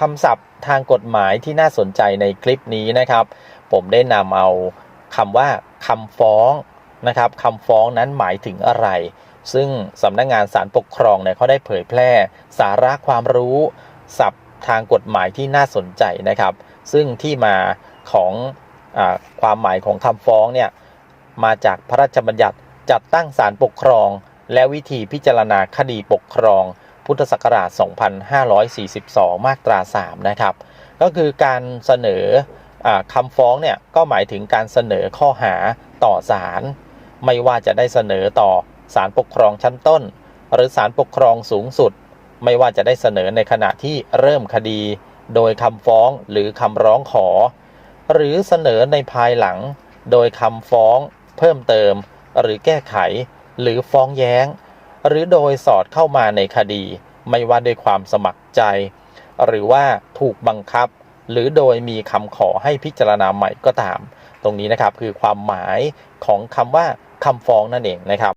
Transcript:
คำศัพท์ทางกฎหมายที่น่าสนใจในคลิปนี้นะครับ ผมได้นำเอาคำว่าคำฟ้องนะครับคำฟ้องนั้นหมายถึงอะไร ซึ่งสำนักงงานศาลปกครองเนี่ยเขาได้เผยแพร่ สาระความรู้ศัพท์ทางกฎหมายที่น่าสนใจนะครับ ซึ่งที่มาของอความหมายของคำฟ้องเนี่ยมาจากพระราชบัญญัติจัดตั้งศาลปกครอง และวิธีพิจารณาคดีปกครอง พุทธศักราช 2542 มาตรา 3 นะครับ ก็คือการเสนออคำฟ้องเนี่ยก็หมายถึงการเสนอข้อหาต่อศาลไม่ว่าจะได้เสนอต่อศาลปกครองชั้นต้น หรือศาลปกครองสูงสุด ไม่ว่าจะได้เสนอในขณะที่เริ่มคดี โดยคำฟ้องหรือคำร้องขอ หรือเสนอในภายหลัง โดยคำฟ้อง เพิ่มเติม หรือแก้ไข หรือฟ้องแย้ง หรือโดยสอดเข้ามาในคดี ไม่ว่าด้วยความสมัครใจ หรือว่าถูกบังคับ หรือโดยมีคำขอให้พิจารณาใหม่ก็ตาม ตรงนี้นะครับคือความหมายของคำว่าคำฟ้องนั่นเองนะครับ